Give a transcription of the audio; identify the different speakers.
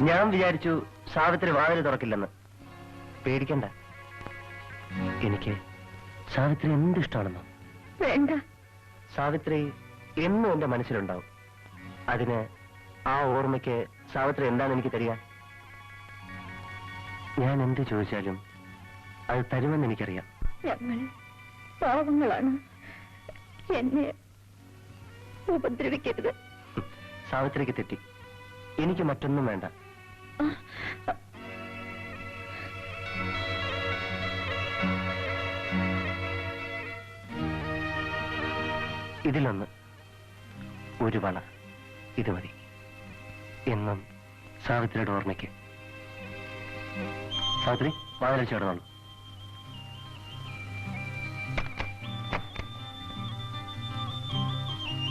Speaker 1: ഞാൻ വിചാരിച്ചു സാവിത്രി വാതിൽ തുറക്കില്ലെന്ന്. പേടിക്കണ്ട. എനിക്ക് സാവിത്രി എന്തിഷ്ടമാണെന്നോ
Speaker 2: വേണ്ട.
Speaker 1: സാവിത്രി എന്നും എന്റെ മനസ്സിലുണ്ടാവും. അതിന് ആ ഓർമ്മയ്ക്ക് സാവിത്രി എന്താണ് എനിക്ക് തരിക? ഞാൻ എന്ത് ചോദിച്ചാലും അത് തരുമെന്ന് എനിക്കറിയാം.
Speaker 2: ഞങ്ങൾ പാവങ്ങളാണ്. എന്നെ ഉപദ്രവിക്കരുത്.
Speaker 1: സാവിത്രിക്ക് തെറ്റി. എനിക്ക് മറ്റൊന്നും വേണ്ട. ഇതിലൊന്ന് ഒരു വള. ഇത് മതി. എന്നും സാവിത്രിയുടെ ഓർമ്മയ്ക്ക്. സാവിത്രി വാതിൽ ചേർന്നോളൂ